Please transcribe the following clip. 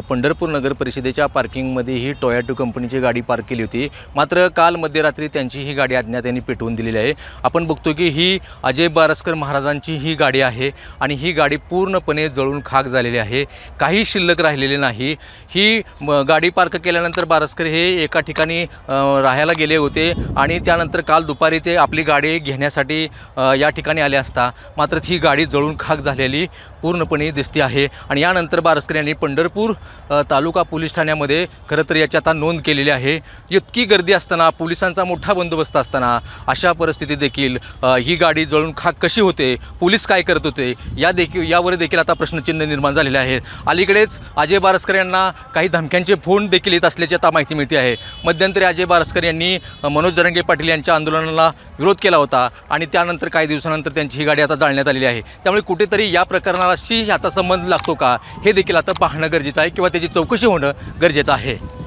पंढरपूर नगर परिषदेच्या पार्किंगमध्ये ही टोयाटो कंपनीची गाडी पार्क केली होती. मात्र काल मध्यरात्री त्यांची ही गाडी अज्ञात यांनी पेटवून दिलेली आहे. आपण बघतो की ही अजय बारस्कर महाराजांची ही गाडी आहे आणि ही गाडी पूर्णपणे जळून खाक झालेली आहे. काही शिल्लक राहिलेले नाही. ही गाडी पार्क केल्यानंतर बारस्कर हे एका ठिकाणी राहायला गेले होते आणि त्यानंतर काल दुपारी ते आपली गाडी घेण्यासाठी या ठिकाणी आले असता. मात्र ही गाडी जळून खाक झालेली पूर्णपणे दिसते आहे. आणि यानंतर बारस्कर यांनी पंढरपूर तालुका पोलीस ठाण्यामध्ये खरं तर याची आता नोंद केलेली आहे. इतकी गर्दी असताना पोलिसांचा मोठा बंदोबस्त असताना अशा परिस्थितीत देखील ही गाडी जळून खाक कशी होते पोलीस काय करत होते या देखील यावर देखील आता प्रश्नचिन्ह निर्माण झालेले आहे अलीकडेच अजय बारस्कर यांना काही धमक्यांचे फोन देखील येत असल्याची आता माहिती मिळते आहे. मध्यंतरी अजय बारस्कर यांनी मनोज जरंगे पाटील यांच्या आंदोलनाला विरोध केला होता आणि त्यानंतर काही दिवसानंतर त्यांची ही गाडी आता जाळण्यात आलेली आहे. त्यामुळे कुठेतरी या प्रकरणाशी ह्याचा संबंध लागतो का हे देखील आता पाहणं गरजेचं आहे. किंवा त्याची चौकशी होणं गरजेचं आहे.